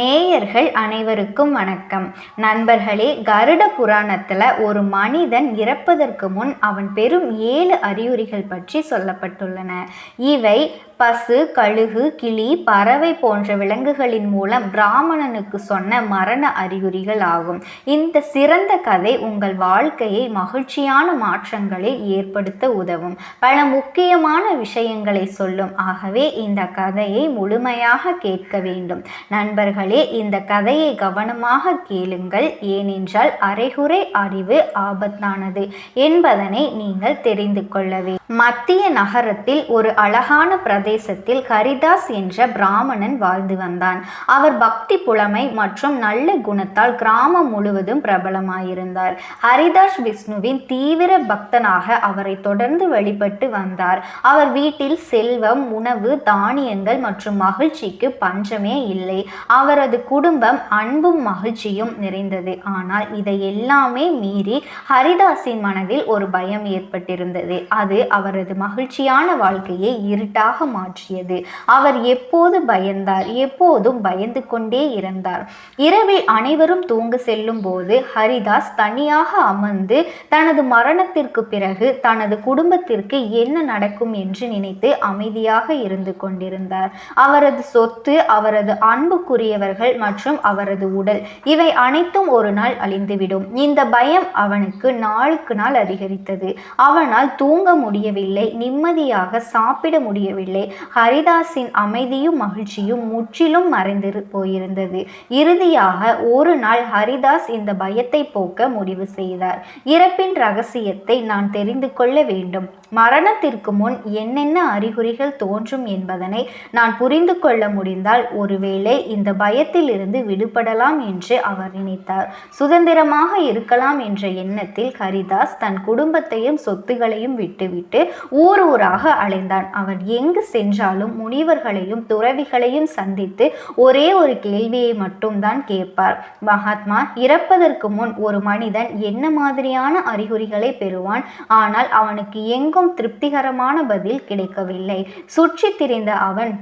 நேயர்கள் அனைவருக்கும் வணக்கம். நண்பர்களே கருட புராணத்தில் ஒரு மனிதன் இறப்பதற்கு முன் அவன் பெறும் ஏழு அறிகுறிகள் பற்றி சொல்லப்பட்டுள்ளன. இவை பசு கழுகு கிளி பறவை போன்ற விலங்குகளின் மூலம் பிராமணனுக்கு சொன்ன மரண அறிகுறிகள் ஆகும். இந்த சிறந்த கதை உங்கள் வாழ்க்கையை மகிழ்ச்சியான மாற்றங்களை ஏற்படுத்த உதவும். பல முக்கியமான விஷயங்களை சொல்லும். ஆகவே இந்த கதையை முழுமையாக கேட்க வேண்டும். நண்பர்களே இந்த கதையை கவனமாக கேளுங்கள். ஏனென்றால் அரைகுறை அறிவு ஆபத்தானது என்பதனை நீங்கள் தெரிந்து கொள்ளவே மத்திய நகரத்தில் ஒரு அழகான பிரதேசத்தில் ஹரிதாஸ் என்ற பிராமணன் வாழ்ந்து வந்தான். அவர் பக்தி புலமை மற்றும் நல்ல குணத்தால் கிராமம் முழுவதும் பிரபலமாயிருந்தார். ஹரிதாஸ் விஷ்ணுவின் தீவிர பக்தனாக அவரை தொடர்ந்து வழிபட்டு வந்தார். அவர் வீட்டில் செல்வம் உணவு தானியங்கள் மற்றும் மகிழ்ச்சிக்கு பஞ்சமே இல்லை. அவரது குடும்பம் அன்பும் மகிழ்ச்சியும் நிறைந்தது. ஆனால் இதை எல்லாமே மீறி ஹரிதாஸின் மனதில் ஒரு பயம் ஏற்பட்டிருந்தது. அது அவரது மகிழ்ச்சியான வாழ்க்கையை இருட்டாக மாற்றியது. அவர் எப்போது பயந்தார்? எப்போதும் பயந்து கொண்டே இருந்தார். இரவில் அனைவரும் தூங்க செல்லும் போது ஹரிதாஸ் தனியாக அமர்ந்து தனது மரணத்திற்கு பிறகு தனது குடும்பத்திற்கு என்ன நடக்கும் என்று நினைத்து அமைதியாக இருந்து கொண்டிருந்தார். அவரது சொத்து அவரது அன்புக்குரியவர்கள் மற்றும் அவரது உடல் இவை அனைத்தும் ஒரு நாள் அழிந்துவிடும். இந்த பயம் அவனுக்கு நாளுக்கு நாள் அதிகரித்தது. அவனால் தூங்க முடியவில்லை நிம்மதியாக சாப்பிட முடியவில்லை ஹரிதாஸின் அமைதியும் மகிழ்ச்சியும் முற்றிலும் மறைந்து போயிருந்தது. இறுதியாக ஒரு நாள் ஹரிதாஸ் இந்த பயத்தை போக்க முடிவு செய்தார். இறப்பின் ரகசியத்தை நான் தெரிந்து கொள்ள வேண்டும். மரணத்திற்கு முன் என்னென்ன அறிகுறிகள் தோன்றும் என்பதனை நான் புரிந்து கொள்ள முடிந்தால் ஒருவேளை இந்த பயத்தில் இருந்து விடுபடலாம் என்று அவர் நினைத்தார். சுதந்திரமாக இருக்கலாம் என்ற எண்ணத்தில் ஹரிதாஸ் தன் குடும்பத்தையும் சொத்துகளையும் விட்டுவிட்டு ஊர் ஊராக அலைந்தான். அவர் எங்கு சென்றாலும் முனிவர்களையும் துறவிகளையும் சந்தித்து ஒரே ஒரு கேள்வியை மட்டும்தான் கேட்பார். மகாத்மா இறப்பதற்கு முன் ஒரு மனிதன் என்ன மாதிரியான அறிகுறிகளை பெறுவான்? ஆனால் அவனுக்கு எங்கும் திருப்திகரமான பதில் கிடைக்கவில்லை. சுற்றி திரிந்த அவன்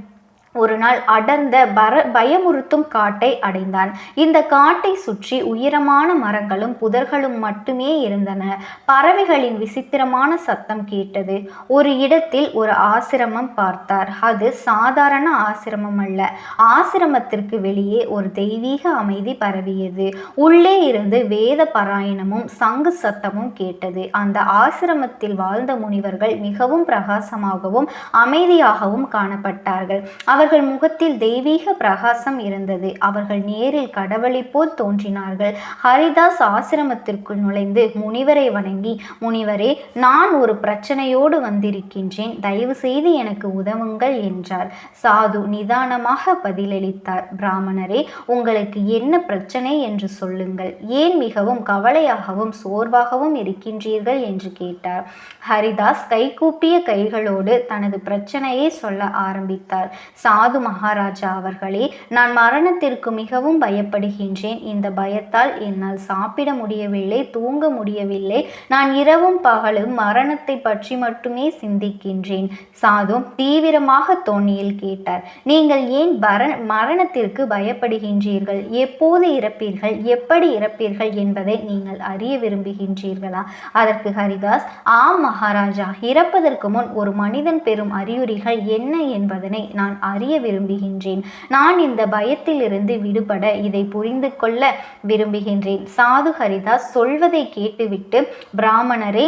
ஒரு நாள் அடர்ந்த பர பயமுறுத்தும் காட்டை அடைந்தான். இந்த காட்டை சுற்றி உயரமான மரங்களும் புதர்களும் மட்டுமே இருந்தன. பறவைகளின் விசித்திரமான சத்தம் கேட்டது. ஒரு இடத்தில் ஒரு ஆசிரமம் பார்த்தார். அது சாதாரண ஆசிரமம் அல்ல. ஆசிரமத்திற்கு வெளியே ஒரு தெய்வீக அமைதி பரவியது. உள்ளே இருந்து வேத பாராயணமும் சங்கு சத்தமும் கேட்டது. அந்த ஆசிரமத்தில் வாழ்ந்த முனிவர்கள் மிகவும் பிரகாசமாகவும் அமைதியாகவும் காணப்பட்டார்கள். அவர்கள் முகத்தில் தெய்வீக பிரகாசம் இருந்தது. அவர்கள் நேரில் கடவுளை போல் தோன்றினார்கள். ஹரிதாஸ் ஆசிரமத்திற்குள் நுழைந்து முனிவரை வணங்கி முனிவரே நான் ஒரு பிரச்சனையோடு வந்திருக்கின்றேன். தயவு செய்து எனக்கு உதவுங்கள் என்றார். சாது நிதானமாக பதிலளித்தார். பிராமணரே உங்களுக்கு என்ன பிரச்சனை என்று சொல்லுங்கள். ஏன் மிகவும் கவலையாகவும் சோர்வாகவும் இருக்கின்றீர்கள்? என்று கேட்டார். ஹரிதாஸ் கைகூப்பிய கைகளோடு தனது பிரச்சனையை சொல்ல ஆரம்பித்தார். சாது மகாராஜா அவர்களே நான் மரணத்திற்கு மிகவும் பயப்படுகின்றேன். இந்த பயத்தால் என்னால் சாப்பிட முடியவில்லை தூங்க முடியவில்லை. நான் இரவும் பகலும் மரணத்தை பற்றி மட்டுமே சிந்திக்கின்றேன். சாது தீவிரமாக தோணியில் கேட்டார். நீங்கள் ஏன் பர மரணத்திற்கு பயப்படுகின்றீர்கள்? எப்போது இறப்பீர்கள்? எப்படி இறப்பீர்கள் என்பதை நீங்கள் அறிய விரும்புகின்றீர்களா? அதற்கு ஹரிதாஸ் ஆம் மகாராஜா இறப்பதற்கு முன் ஒரு மனிதன் பெறும் அறிகுறிகள் என்ன என்பதனை நான் அறிய விரும்புகின்றேன். நான் இந்த பயத்திலிருந்து விடுபட இதை புரிந்து கொள்ள விரும்புகின்றேன். சாது ஹரிதாஸ் சொல்வதை கேட்டுவிட்டு பிராமணரே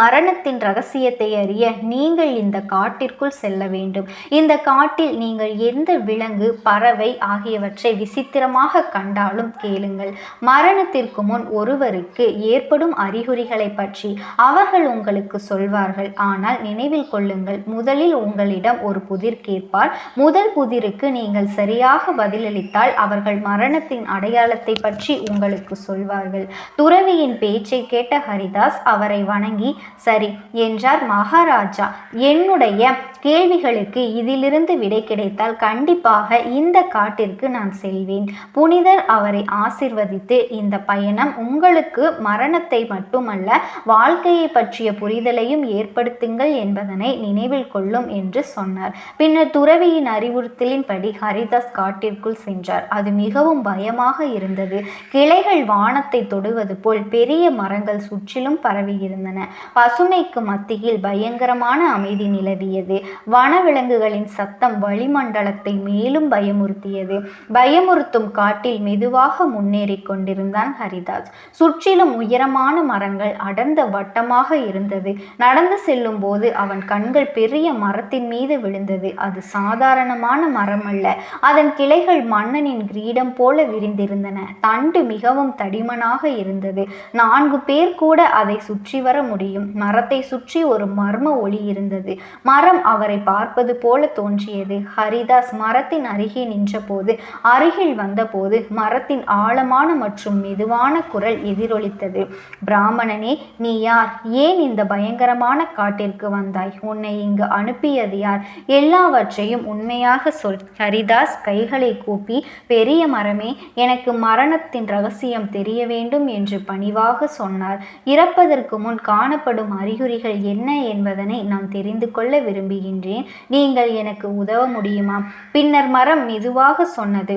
மரணத்தின் ரகசியத்தை அறிய நீங்கள் இந்த காட்டிற்குள் செல்ல வேண்டும். இந்த காட்டில் நீங்கள் எந்த விலங்கு பறவை ஆகியவற்றை விசித்திரமாக கண்டாலும் கேளுங்கள். மரணத்திற்கு முன் ஒருவருக்கு ஏற்படும் அறிகுறிகளை பற்றி அவர்கள் உங்களுக்கு சொல்வார்கள். ஆனால் நினைவில் கொள்ளுங்கள் முதலில் உங்களிடம் ஒரு புதிர் கேட்பார். முதல் புதிருக்கு நீங்கள் சரியாக பதிலளித்தால் அவர்கள் மரணத்தின் அடையாளத்தை பற்றி உங்களுக்கு சொல்வார்கள். துறவியின் பேச்சை கேட்ட ஹரிதாஸ் அவரை வணங்கி சரி என்றார் மகாராஜா. என்னுடைய கேள்விகளுக்கு இதிலிருந்து விடை கிடைத்தால் கண்டிப்பாக இந்த காட்டிற்கு நான் செல்வேன். புனிதர் அவரை ஆசிர்வதித்து இந்த பயணம் உங்களுக்கு மரணத்தை மட்டுமல்ல வாழ்க்கையை பற்றிய புரிதலையும் ஏற்படுத்துங்கள் என்பதனை நினைவில் கொள்ளும் என்று சொன்னார். பின்னர் துறவியின் அறிவுறுத்தலின்படி ஹரிதாஸ் காட்டிற்குள் சென்றார். அது மிகவும் பயமாக இருந்தது. கிளைகள் வானத்தை தொடுவது போல் பெரிய மரங்கள் சுற்றிலும் பரவியிருந்தன. பசுமைக்கு மத்தியில் பயங்கரமான அமைதி நிலவியது. வனவிலங்குகளின் சத்தம் வளிமண்டலத்தை மேலும் பயமுறுத்தியது. பயமுறுத்தும் காட்டில் மெதுவாக முன்னேறி கொண்டிருந்தான் ஹரிதாஸ். சுற்றிலும் உயரமான மரங்கள் அடர்ந்த வட்டமாக இருந்தது. நடந்து செல்லும் போது அவன் கண்கள் பெரிய மரத்தின் மீது விழுந்தது. அது சாதாரணமான மரம் அல்ல அதன் கிளைகள் மன்னனின் கிரீடம் போல விரிந்திருந்தன. தண்டு மிகவும் தடிமனாக இருந்தது. நான்கு பேர் கூட அதை சுற்றி வர முடியும். மரத்தை சுற்றி ஒரு மர்ம ஒளி இருந்தது. மரம் அவரை பார்ப்பது போல தோன்றியது. ஹரிதாஸ் மரத்தின் அருகே நின்றபோது அருகில் வந்தபோது மரத்தின் ஆழமான மற்றும் மெதுவான குரல் எதிரொலித்தது. பிராமணனே நீ யார்? ஏன் இந்த பயங்கரமான காட்டிற்கு வந்தாய்? உன்னை இங்கு அனுப்பியது யார்? எல்லாவற்றையும் உண்மையாக சொல் ஹரிதாஸ் கைகளை கூப்பி பெரிய மரமே எனக்கு மரணத்தின் ரகசியம் தெரிய வேண்டும் என்று பணிவாக சொன்னார். இறப்பதற்கு முன் காண காணப்படும் அறிகுறிகள் என்ன என்பதனை நான் தெரிந்து கொள்ள விரும்புகின்றேன். நீங்கள் எனக்கு உதவ முடியுமா? பின்னர் மரம் மெதுவாக சொன்னது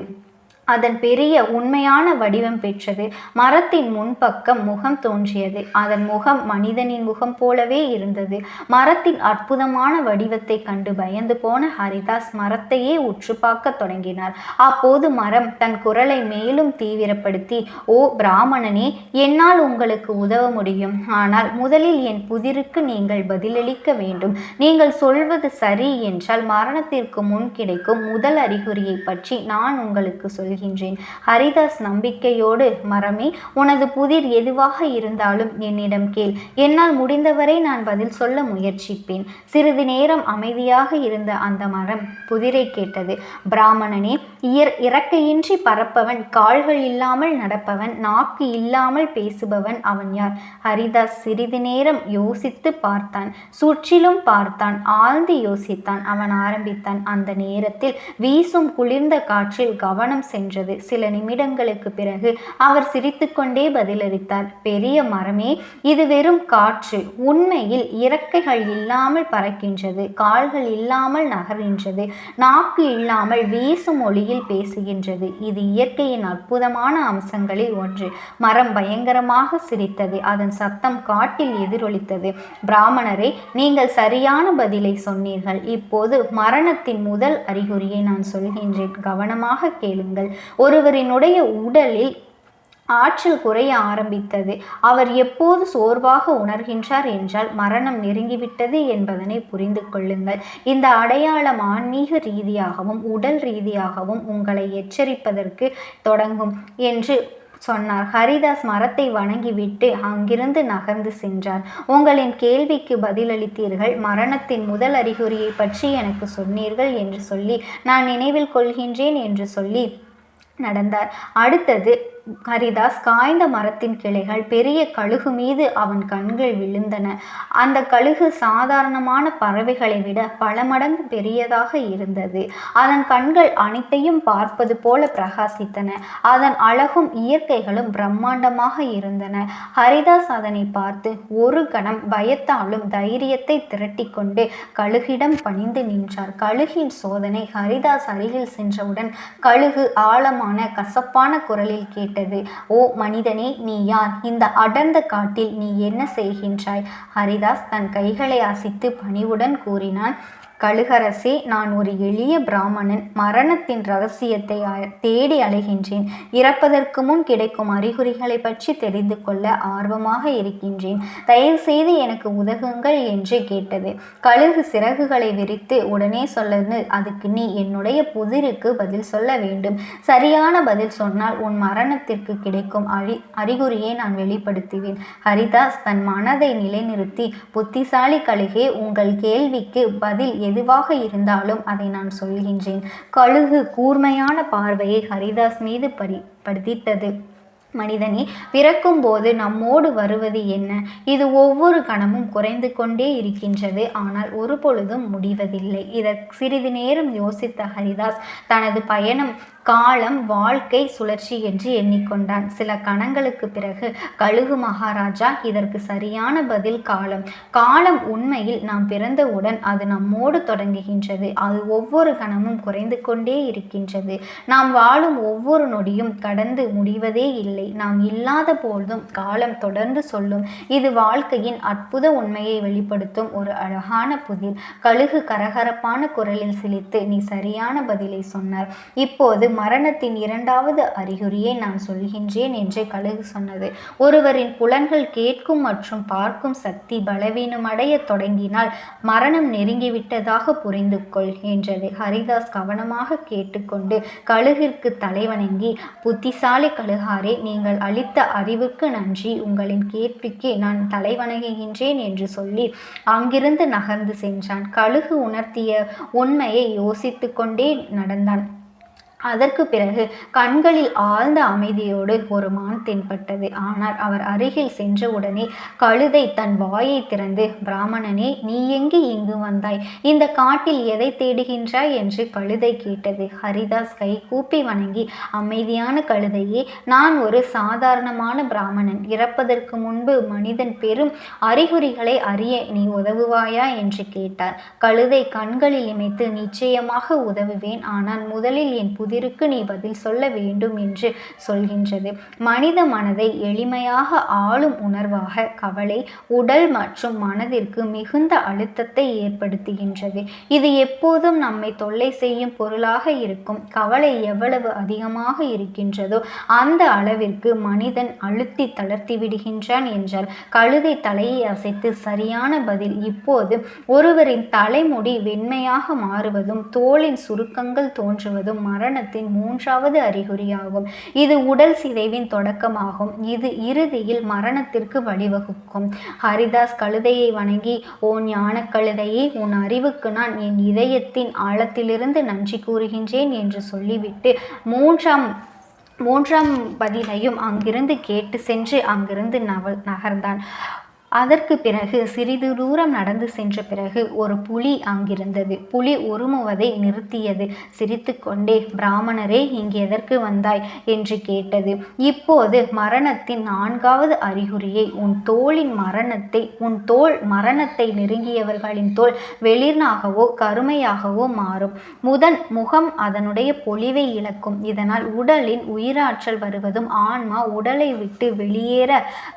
அதன் பெரிய உண்மையான வடிவம் பெற்றது. மரத்தின் முன்பக்கம் முகம் தோன்றியது. அதன் முகம் மனிதனின் முகம் போலவே இருந்தது. மரத்தின் அற்புதமான வடிவத்தை கண்டு பயந்து போன ஹரிதாஸ் மரத்தையே உற்று பார்க்க தொடங்கினார். அப்போது மரம் தன் குரலை மேலும் தீவிரப்படுத்தி ஓ பிராமணனே என்னால் உங்களுக்கு உதவ முடியும். ஆனால் முதலில் என் புதிருக்கு நீங்கள் பதிலளிக்க வேண்டும். நீங்கள் சொல்வது சரி என்றால் மரணத்திற்கு முன் கிடைக்கும் முதல் அறிகுறியை பற்றி நான் உங்களுக்கு சொல்லி சொல்கின்றேன் ஹரிதாஸ் நம்பிக்கையோடு மரமே உனது புதிர் எதுவாக இருந்தாலும் என்னிடம் கேள். என்னால் முடிந்தவரை நான் பதில் சொல்ல முயற்சிப்பேன். சிறிது நேரம் அமைதியாக இருந்த அந்த மரம் புதிரை கேட்டது. பிராமணனே இயற் இறக்கையின்றி பறப்பவன் கால்கள் இல்லாமல் நடப்பவன் நாக்கு இல்லாமல் பேசுபவன் அவன் யார்? ஹரிதாஸ் சிறிது நேரம் யோசித்து பார்த்தான். சுற்றிலும் பார்த்தான். ஆழ்ந்து யோசித்தான். அவன் ஆரம்பித்தான். அந்த நேரத்தில் வீசும் குளிர்ந்த காற்றில் கவனம் சென்று சென்றது சில நிமிடங்களுக்கு பிறகு அவர் சிரித்துக்கொண்டே பதிலளித்தார். பெரிய மரமே இது வெறும் காற்று. உண்மையில் இறக்கைகள் இல்லாமல் பறக்கின்றது. கால்கள் இல்லாமல் நகர்கின்றது. நாக்கு இல்லாமல் வீசும் ஒளியில் பேசுகின்றது. இது இயற்கையின் அற்புதமான அம்சங்களில் ஒன்று. மரம் பயங்கரமாக சிரித்தது. அதன் சத்தம் காட்டில் எதிரொலித்தது. பிராமணரே நீங்கள் சரியான பதிலை சொன்னீர்கள். இப்போது மரணத்தின் முதல் அறிகுறியை நான் சொல்கின்றேன். கவனமாக கேளுங்கள். ஒருவரினுடைய உடலில் ஆற்றல் குறைய ஆரம்பித்தது. அவர் எப்போது சோர்வாக உணர்கின்றார் என்றால் மரணம் நெருங்கிவிட்டது என்பதனை புரிந்து கொள்ளுங்கள். இந்த அடையாளம் ஆன்மீக ரீதியாகவும் உடல் ரீதியாகவும் உங்களை எச்சரிப்பதற்கு தொடங்கும் என்று சொன்னார். ஹரிதாஸ் மரத்தை வணங்கிவிட்டு அங்கிருந்து நகர்ந்து சென்றார். உங்களின் கேள்விக்கு பதிலளித்தீர்கள். மரணத்தின் முதல் அறிகுறியை பற்றி எனக்கு சொன்னீர்கள் என்று சொல்லி நான் நினைவில் கொள்கின்றேன் என்று சொல்லி நடந்தார். அடுத்தது ஹரிதாஸ் காய்ந்த மரத்தின் கிளைகள் பெரிய கழுகு மீது அவன் கண்கள் விழுந்தன. அந்த கழுகு சாதாரணமான பறவைகளை விட பல மடங்கு பெரியதாக இருந்தது. அதன் கண்கள் அனைத்தையும் பார்ப்பது போல பிரகாசித்தன. அதன் அழகும் இயற்கைகளும் பிரம்மாண்டமாக இருந்தன. ஹரிதாஸ் அதனை பார்த்து ஒரு கணம் பயத்தாலும் தைரியத்தை திரட்டி கொண்டு கழுகிடம் பணிந்து நின்றார். கழுகின் சோதனை ஹரிதாஸ் அருகில் சென்றவுடன் கழுகு ஆழமான கசப்பான குரலில் கேட்டு கேட்டது ஓ மனிதனே நீ யார்? இந்த அடர்ந்த காட்டில் நீ என்ன செய்கின்றாய்? ஹரிதாஸ் தன் கைகளை அசைத்து பணிவுடன் கூறினான். கழுகரசே நான் ஒரு எளிய பிராமணன். மரணத்தின் ரகசியத்தை தேடி அலைகின்றேன். இறப்பதற்கு முன் கிடைக்கும் அறிகுறிகளை பற்றி தெரிந்து கொள்ள ஆர்வமாக இருக்கின்றேன். தயவு செய்து எனக்கு உதகுங்கள் என்று கேட்டது. கழுகு சிறகுகளை விரித்து உடனே சொல்லு அதுக்கு நீ என்னுடைய புதிருக்கு பதில் சொல்ல வேண்டும். சரியான பதில் சொன்னால் உன் மரணத்திற்கு கிடைக்கும் அறி அறிகுறியை நான் வெளிப்படுத்துவேன். ஹரிதாஸ் தன் மனதை நிலைநிறுத்தி புத்திசாலி கழுகே உங்கள் கேள்விக்கு பதில் எதுவாக இருந்தாலும் அதை நான் சொல்கின்றேன். கழுகு கூர்மையான பார்வையை ஹரிதாஸ் மீது படி படித்தது மனிதனே பிறக்கும்போது நம்மோடு வருவது என்ன? இது ஒவ்வொரு கணமும் குறைந்து கொண்டே இருக்கின்றது. ஆனால் ஒரு பொழுதும் முடிவதில்லை. இதை சிறிது நேரம் யோசித்த ஹரிதாஸ் தனது பயணம் காலம் வாழ்க்கை சுழற்சி என்று எண்ணிக்கொண்டான். சில கணங்களுக்கு பிறகு கழுகு மகாராஜா இதற்கு சரியான பதில் காலம். காலம் உண்மையில் நாம் பிறந்தவுடன் அது நம்மோடு தொடங்குகின்றது. அது ஒவ்வொரு கணமும் குறைந்து கொண்டே இருக்கின்றது. நாம் வாழும் ஒவ்வொரு நொடியும் கடந்து முடிவதே இல்லை. நாம் இல்லாத போதும் காலம் தொடர்ந்து சொல்லும். இது வாழ்க்கையின் அற்புத உண்மையை வெளிப்படுத்தும் ஒரு அழகான புதிர். கழுகு கரகரப்பான குரலில் சிலித்து நீ சரியான பதிலை சொன்னார். இப்போது மரணத்தின் இரண்டாவது அறிகுறியை நான் சொல்கின்றேன் என்று கழுகு சொன்னது. ஒருவரின் புலன்கள் கேட்கும் மற்றும் பார்க்கும் சக்தி பலவீனமடைய தொடங்கினால் மரணம் நெருங்கிவிட்டதாக புரிந்து கொள் என்றது ஹரிதாஸ் கவனமாக கேட்டுக்கொண்டு கழுகிற்கு தலைவணங்கி புத்திசாலி கழுகாரே நீங்கள் அளித்த அறிவுக்கு நன்றி. உங்களின் கேள்விக்கு நான் தலைவணங்குகின்றேன் என்று சொல்லி அங்கிருந்து நகர்ந்து சென்றான். கழுகு உணர்த்திய உண்மையை யோசித்து கொண்டே நடந்தான். அதற்கு பிறகு கண்களில் ஆழ்ந்த அமைதியோடு ஒரு மான் தென்பட்டது. ஆனால் அவர் அருகில் சென்றவுடனே கழுதை தன் வாயை திறந்து பிராமணனே நீ எங்கு இங்கு வந்தாய்? இந்த காட்டில் எதை தேடுகின்றாய்? என்று கழுதை கேட்டது. ஹரிதாஸ் கை கூப்பி வணங்கி அமைதியான கழுதையே நான் ஒரு சாதாரணமான பிராமணன். இறப்பதற்கு முன்பு மனிதன் பெரும் அறிகுறிகளை அறிய நீ உதவுவாயா? என்று கேட்டார். கழுதை கண்களில் இமைத்து நிச்சயமாக உதவுவேன். ஆனால் முதலில் என் புதிய புதிருக்கு நீ பதில் சொல்ல வேண்டும் என்று சொல்கின்றது. மனித மனதை எளிமையாக ஆளும் உணர்வாக கவலை உடல் மற்றும் மனதிற்கு மிகுந்த அழுத்தத்தை ஏற்படுத்துகின்றது. இது எப்போதும் நம்மை தொல்லை செய்யும் பொருளாக இருக்கும். கவலை எவ்வளவு அதிகமாக இருக்கின்றதோ அந்த அளவிற்கு மனிதன் அழுத்தி தளர்த்தி விடுகின்றான் என்றால் கழுதை தலையை அசைத்து சரியான பதில் இப்போது ஒருவரின் தலைமுடி வெண்மையாக மாறுவதும் தோளின் சுருக்கங்கள் தோன்றுவதும் மரண மரணத்தின் மூன்றாவது அறிகுறியாகும். இது உடல் சிதைவின் தொடக்கமாகும். இது இறுதியில் மரணத்திற்கு வழிவகுக்கும். ஹரிதாஸ் கழுதையை வணங்கி ஓ ஞான கழுதையை உன் அறிவுக்கு நான் என் இதயத்தின் ஆழத்திலிருந்து நன்றி கூறுகின்றேன் என்று சொல்லிவிட்டு மூன்றாம் மூன்றாம் பதிலையும் அங்கிருந்து கேட்டு சென்று அங்கிருந்து நவ நகர்ந்தான். அதற்கு பிறகு சிறிது தூரம் நடந்து சென்ற பிறகு ஒரு புலி அங்கிருந்தது. புலி உருமுவதை நிறுத்தியது. சிரித்துக்கொண்டே பிராமணரே இங்கு எதற்கு வந்தாய்? என்று கேட்டது. இப்போது மரணத்தின் நான்காவது அறிகுறியை உன் தோளின் மரணத்தை உன் தோல் மரணத்தை நெருங்கியவர்களின் தோல் வெளிர்னாகவோ கருமையாகவோ மாறும். முதன் முகம் அதனுடைய பொலிவை இழக்கும். இதனால் உடலின் உயிராற்றல் வருவதும் ஆன்மா உடலை விட்டு வெளியேற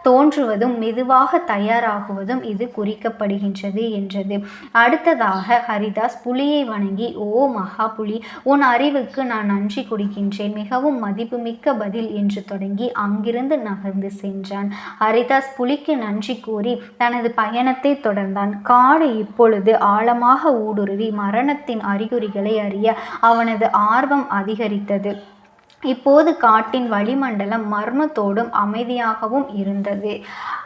தோன்றுவதும் மெதுவாக தயார் தயாராகுவதும் இது குறிக்கப்படுகின்றது என்றது. அடுத்ததாக ஹரிதாஸ் புலியை வணங்கி ஓ மகா புலி உன் அறிவுக்கு நான் நன்றி கொடுக்கின்றேன். மிகவும் மதிப்புமிக்க பதில் என்று தொடங்கி அங்கிருந்து நகர்ந்து சென்றான். ஹரிதாஸ் புலிக்கு நன்றி கூறி தனது பயணத்தை தொடர்ந்தான். காடு இப்பொழுது ஆழமாக ஊடுருவி மரணத்தின் அறிகுறிகளை அறிய அவனது ஆர்வம் அதிகரித்தது. இப்போது காட்டின் வளிமண்டலம் மர்மத்தோடும் அமைதியாகவும் இருந்தது.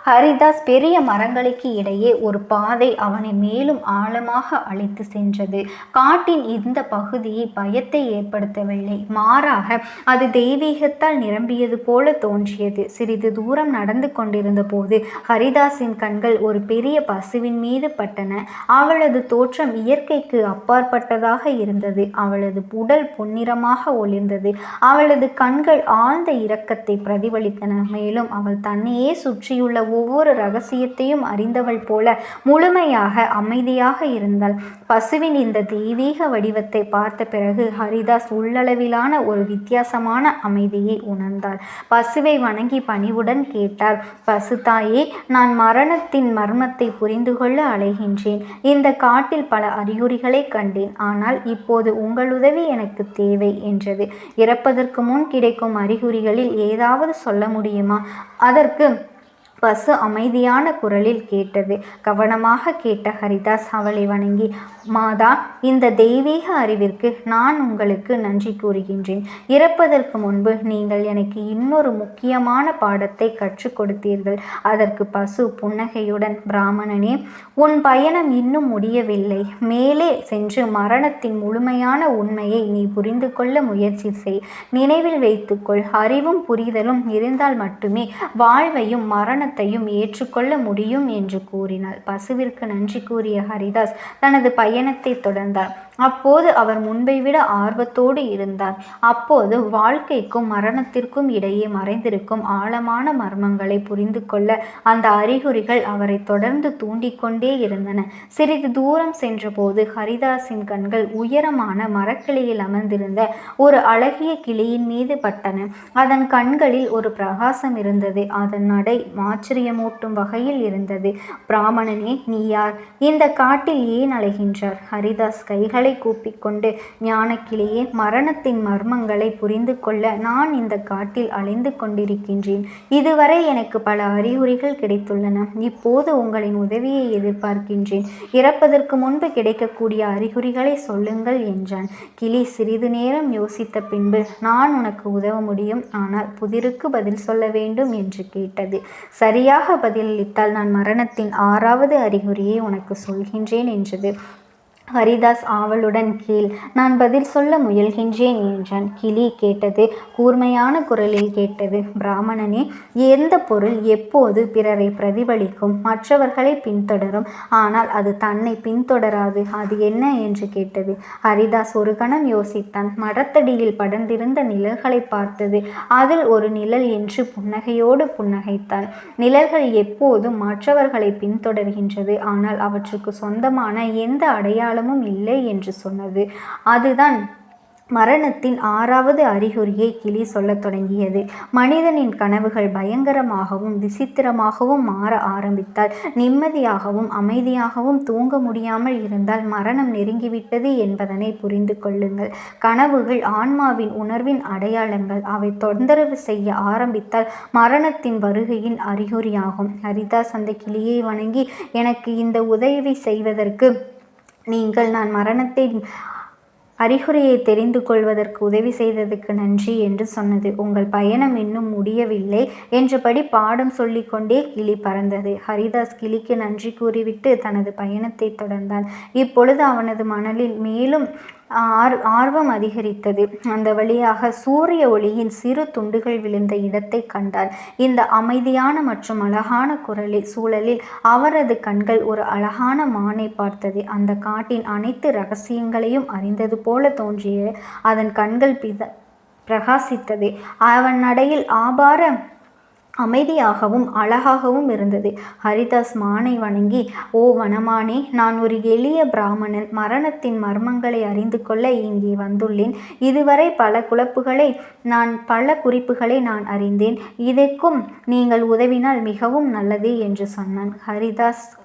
ஹரிதாஸ் பெரிய மரங்களுக்கு இடையே ஒரு பாதை அவனை மேலும் ஆழமாக அழைத்து சென்றது. காட்டின் இந்த பகுதியை பயத்தை ஏற்படுத்தவில்லை. மாறாக அது தெய்வீகத்தால் நிரம்பியது போல தோன்றியது. சிறிது தூரம் நடந்து கொண்டிருந்த போது ஹரிதாஸின் கண்கள் ஒரு பெரிய பசுவின் மீது பட்டன. அவளது தோற்றம் இயற்கைக்கு அப்பாற்பட்டதாக இருந்தது. அவளது உடல் பொன்னிறமாக ஒளிர்ந்தது. அவளது கண்கள் ஆழ்ந்த இரக்கத்தை பிரதிபலித்தன. மேலும் அவள் தன்னையே சுற்றியுள்ள ஒவ்வொரு ரகசியத்தையும் அறிந்தவள் போல முழுமையாக அமைதியாக இருந்தாள். பசுவின் இந்த தெய்வீக வடிவத்தை பார்த்த பிறகு ஹரிதாஸ் உள்ளளவிலான ஒரு வித்தியாசமான அமைதியை உணர்ந்தாள். பசுவை வணங்கி பணிவுடன் கேட்டார் பசுதாயே நான் மரணத்தின் மர்மத்தை புரிந்து கொள்ள அலைகின்றேன். இந்த காட்டில் பல அறிகுறிகளை கண்டேன். ஆனால் இப்போது உங்கள் உதவி எனக்கு தேவை என்றது. இறப்பதற்கு முன் கிடைக்கும் அறிகுறிகளில் ஏதாவது சொல்ல முடியுமா? அதற்கு பசு அமைதியான குரலில் கேட்டது. கவனமாக கேட்ட ஹரிதாஸ் அவளை வணங்கி மாதா இந்த தெய்வீக அறிவிற்கு நான் உங்களுக்கு நன்றி கூறுகின்றேன். இறப்பதற்கு முன்பு நீங்கள் எனக்கு இன்னொரு முக்கியமான பாடத்தை கற்றுக் கொடுத்தீர்கள். அதற்கு பசு புன்னகையுடன் பிராமணனே உன் பயணம் இன்னும் முடியவில்லை. மேலே சென்று மரணத்தின் முழுமையான உண்மையை நீ புரிந்து கொள்ள முயற்சி செய். நினைவில் வைத்துக்கொள். அறிவும் புரிதலும் இருந்தால் மட்டுமே வாழ்வையும் மரணத்தையும் ஏற்றுக்கொள்ள முடியும் என்று கூறினாள். பசுவிற்கு நன்றி கூறிய ஹரிதாஸ் தனது பய பயணத்தை தொடர்ந்தார் அப்போது அவர் முன்பை விட ஆர்வத்தோடு இருந்தார். அப்போது வாழ்க்கைக்கும் மரணத்திற்கும் இடையே மறைந்திருக்கும் ஆழமான மர்மங்களை புரிந்து கொள்ள அந்த அறிகுறிகள் அவரை தொடர்ந்து தூண்டிக்கொண்டே இருந்தன. சிறிது தூரம் சென்றபோது ஹரிதாஸின் கண்கள் உயரமான மரக்கிளையில் அமர்ந்திருந்த ஒரு அழகிய கிளியின் மீது பட்டன. அதன் கண்களில் ஒரு பிரகாசம் இருந்தது. அதன் நடை ஆச்சரியமூட்டும் வகையில் இருந்தது. பிராமணனே நீ யார்? இந்த காட்டில் ஏன் அலைகின்றார்? ஹரிதாஸ் கைகளை கூப்பிக்கொண்டு ஞானக்கிளியே மரணத்தின் மர்மங்களை புரிந்து கொள்ள நான் இந்த காட்டில் அலைந்து கொண்டிருக்கின்றேன். இதுவரை எனக்கு பல அறிகுறிகள் கிடைத்துள்ளன. இப்போது உங்களின் உதவியை எதிர்பார்க்கின்றேன். இறப்பதற்கு முன்பு கிடைக்கக்கூடிய அறிகுறிகளை சொல்லுங்கள் என்றான். கிளி சிறிது நேரம் யோசித்த பின்பு நான் உனக்கு உதவ முடியும் ஆனால் புதிருக்கு பதில் சொல்ல வேண்டும் என்று கேட்டது. சரியாக பதிலளித்தால் நான் மரணத்தின் ஆறாவது அறிகுறியை உனக்கு சொல்கின்றேன் என்றது. ஹரிதாஸ் ஆவலுடன் கீழ் நான் பதில் சொல்ல முயல்கின்றேன் என்றான். கிளி கேட்டது கூர்மையான குரலில் கேட்டது பிராமணனே எந்த பொருள் எப்போது பிறரை பிரதிபலிக்கும்? மற்றவர்களை பின்தொடரும். ஆனால் அது தன்னை பின்தொடராது அது என்ன? என்று கேட்டது. ஹரிதாஸ் ஒரு கணம் யோசித்தான். மரத்தடியில் படர்ந்திருந்த நிழல்களை பார்த்தது. அதில் ஒரு நிழல் என்று புன்னகையோடு புன்னகைத்தான். நிழல்கள் எப்போதும் மற்றவர்களை பின்தொடர்கின்றது. ஆனால் அவற்றுக்கு சொந்தமான எந்த அடையாளம் அடையாளமும் இல்லை என்று சொன்னது. அதுதான் மரணத்தின் ஆறாவது அறிகுறியை கிளி சொல்லத் தொடங்கியது. மனிதனின் கனவுகள் பயங்கரமாகவும் விசித்திரமாகவும் மாற ஆரம்பித்தால் நிம்மதியாகவும் அமைதியாகவும் தூங்க முடியாமல் இருந்தால் மரணம் நெருங்கிவிட்டது என்பதனை புரிந்து கொள்ளுங்கள். கனவுகள் ஆன்மாவின் உணர்வின் அடையாளங்கள். அவை தொந்தரவு செய்ய ஆரம்பித்தால் மரணத்தின் வருகையின் அறிகுறியாகும். ஹரிதாஸ் அந்த கிளியை வணங்கி எனக்கு இந்த உதவி செய்வதற்கு நீங்கள் நான் மரணத்தை அறிகுறியை தெரிந்து கொள்வதற்கு உதவி செய்ததற்கு நன்றி என்று சொன்னது. உங்கள் பயணம் இன்னும் முடியவில்லை என்றபடி பாடம் சொல்லிக்கொண்டே கிளி பறந்தது. ஹரிதாஸ் கிளிக்கு நன்றி கூறிவிட்டு தனது பயணத்தை தொடர்ந்தான் இப்பொழுது அவனது மணலில் மேலும் ஆர் ஆர்வம் அதிகரித்தது. அந்த வழியாக சூரிய ஒளியின் சிறு துண்டுகள் விழுந்த இடத்தை கண்டார் இந்த அமைதியான மற்றும் அழகான குரலில் சூழலில் அவரது கண்கள் ஒரு அழகான மானை பார்த்தது. அந்த காட்டின் அனைத்து ரகசியங்களையும் அறிந்தது போல தோன்றிய அதன் கண்கள் பித பிரகாசித்தது. அவன் நடையில் ஆபார அமைதியாகவும் அழகாகவும் இருந்தது. ஹரிதாஸ் மானை வணங்கி ஓ வனமானே நான் ஒரு எளிய பிராமணன். மரணத்தின் மர்மங்களை அறிந்து கொள்ள இங்கே வந்துள்ளேன். இதுவரை பல குழப்புகளை நான் பல குறிப்புகளை நான் அறிந்தேன். இதற்கும் நீங்கள் உதவினால் மிகவும் நல்லது என்று சொன்னான் ஹரிதாஸ்.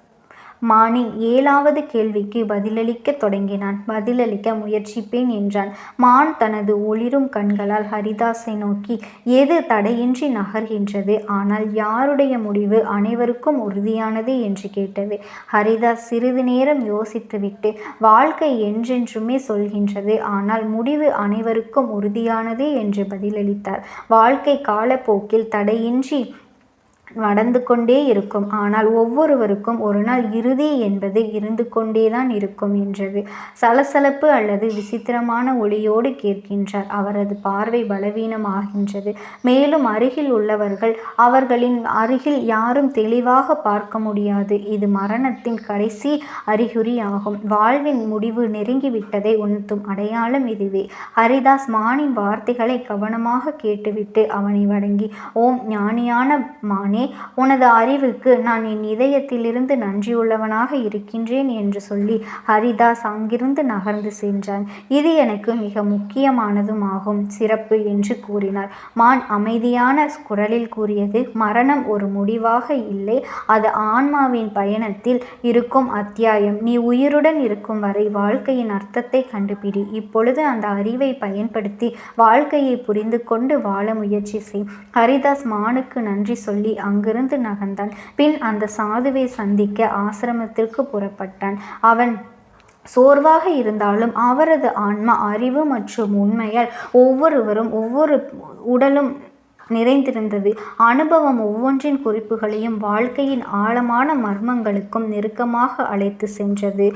மானின் ஏழாவது கேள்விக்கு பதிலளிக்க தொடங்கினான். பதிலளிக்க முயற்சிப்பேன் என்றான். மான் தனது ஒளிரும் கண்களால் ஹரிதாஸை நோக்கி எது தடையின்றி நகர்கின்றது? ஆனால் யாருடைய முடிவு அனைவருக்கும் உறுதியானது? என்று கேட்டது. ஹரிதாஸ் சிறிது நேரம் யோசித்துவிட்டு வாழ்க்கை என்றென்றுமே சொல்கின்றது. ஆனால் முடிவு அனைவருக்கும் உறுதியானது என்று பதிலளித்தார். வாழ்க்கை காலப்போக்கில் தடையின்றி நடந்து கொண்டே இருக்கும். ஆனால் ஒவ்வொருவருக்கும் ஒரு நாள் இறுதி என்பது இருந்து கொண்டேதான் இருக்கும் என்றது. சலசலப்பு அல்லது விசித்திரமான ஒளியோடு கேட்கின்றார். அவரது பார்வை பலவீனமாகின்றது. மேலும் அருகில் உள்ளவர்கள் அவர்களின் அருகில் யாரும் தெளிவாக பார்க்க முடியாது. இது மரணத்தின் கடைசி அறிகுறி ஆகும் வாழ்வின் முடிவு நெருங்கிவிட்டதை உணர்த்தும் அடையாளம் இதுவே. ஹரிதாஸ் மானின் வார்த்தைகளை கவனமாக கேட்டுவிட்டு அவனை வணங்கி ஓம் ஞானியான மானி உனது அறிவுக்கு நான் என் இதயத்திலிருந்து நன்றியுள்ளவனாக இருக்கின்றேன் என்று சொல்லி ஹரிதாஸ் அங்கிருந்து நகர்ந்து சென்றான். இது எனக்கு மிக முக்கியமானதும் ஆகும் சிறப்பு என்று கூறினார். மான் அமைதியான குரலில் கூறியது மரணம் ஒரு முடிவாக இல்லை அது ஆன்மாவின் பயணத்தில் இருக்கும் அத்தியாயம். நீ உயிருடன் இருக்கும் வரை வாழ்க்கையின் அர்த்தத்தை கண்டுபிடி. இப்பொழுது அந்த அறிவை பயன்படுத்தி வாழ்க்கையை புரிந்து கொண்டு வாழ முயற்சி செய். ஹரிதாஸ் மானுக்கு நன்றி சொல்லி அங்கிருந்து நகர்ந்தான் பின் அந்த சாதுவை சந்திக்க ஆசிரமத்திற்கு புறப்பட்டான். அவன் சோர்வாக இருந்தாலும் அவரது ஆன்மா அறிவு மற்றும் உண்மையால் ஒவ்வொருவரும் ஒவ்வொரு உடலும் நிறைந்திருந்தது. அனுபவம் ஒவ்வொன்றின் குறிப்புகளையும் வாழ்க்கையின் ஆழமான மர்மங்களுக்கும் நெருக்கமாக அழைத்து சென்றது.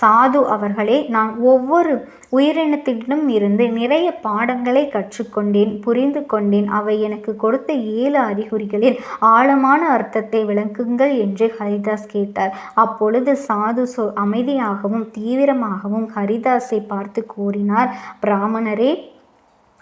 சாது அவர்களே நான் ஒவ்வொரு உயிரினத்திடம் இருந்து நிறைய பாடங்களை கற்றுக்கொண்டேன் புரிந்து கொண்டேன். அவை எனக்கு கொடுத்த ஏழு அறிகுறிகளில் ஆழமான அர்த்தத்தை விளக்குங்கள் என்று ஹரிதாஸ் கேட்டார். அப்பொழுது சாது சொ அமைதியாகவும் தீவிரமாகவும் ஹரிதாஸை பார்த்து கூறினார் பிராமணரே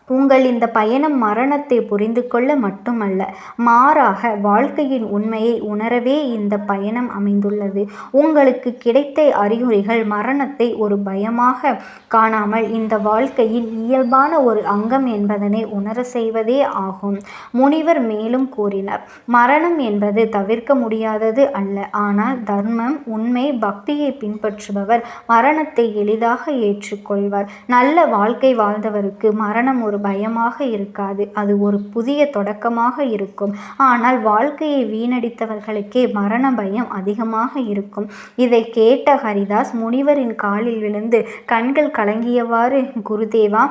உங்கள் இந்த பயணம் மரணத்தை புரிந்து கொள்ள மட்டுமல்ல மாறாக வாழ்க்கையின் உண்மையை உணரவே இந்த பயணம் அமைந்துள்ளது. உங்களுக்கு கிடைத்த அறிகுறிகள் மரணத்தை ஒரு பயமாக காணாமல் இந்த வாழ்க்கையின் இயல்பான ஒரு அங்கம் என்பதனை உணர செய்வதே ஆகும் முனிவர் மேலும் கூறினார். மரணம் என்பது தவிர்க்க முடியாதது அல்ல ஆனால் தர்மம் உண்மை பக்தியை பின்பற்றுபவர் மரணத்தை எளிதாக ஏற்றுக்கொள்வார். நல்ல வாழ்க்கை வாழ்ந்தவருக்கு மரணம் ஒரு பயமாக இருக்காது. அது ஒரு புதிய தொடக்கமாக இருக்கும். ஆனால் வாழ்க்கையை வீணடித்தவர்களுக்கே மரண பயம் அதிகமாக இருக்கும். இதை கேட்ட ஹரிதாஸ் முனிவரின் காலில் விழுந்து கண்கள் கலங்கியவாறு குருதேவா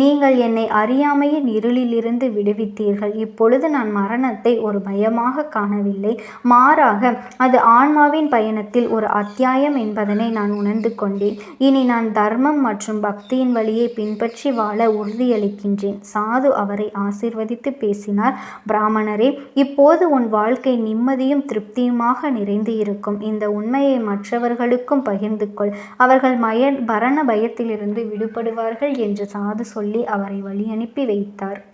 நீங்கள் என்னை அறியாமையின் இருளிலிருந்து விடுவித்தீர்கள். இப்பொழுது நான் மரணத்தை ஒரு பயமாக காணவில்லை. மாறாக அது ஆன்மாவின் பயணத்தில் ஒரு அத்தியாயம் என்பதனை நான் உணர்ந்து கொண்டேன். இனி நான் தர்மம் மற்றும் பக்தியின் வழியை பின்பற்றி வாழ உறுதியளிக்கின்றேன். சாது அவரை ஆசிர்வதித்து பேசினார். பிராமணரே இப்போது உன் வாழ்க்கை நிம்மதியும் திருப்தியுமாக நிறைந்து இருக்கும். இந்த உண்மையை மற்றவர்களுக்கும் பகிர்ந்து கொள் அவர்கள் மய மரண பயத்திலிருந்து விடுபடுவார்கள் என்று சாது சொல் சொல்லி அவரை வழி அனுப்பி வைத்தார்.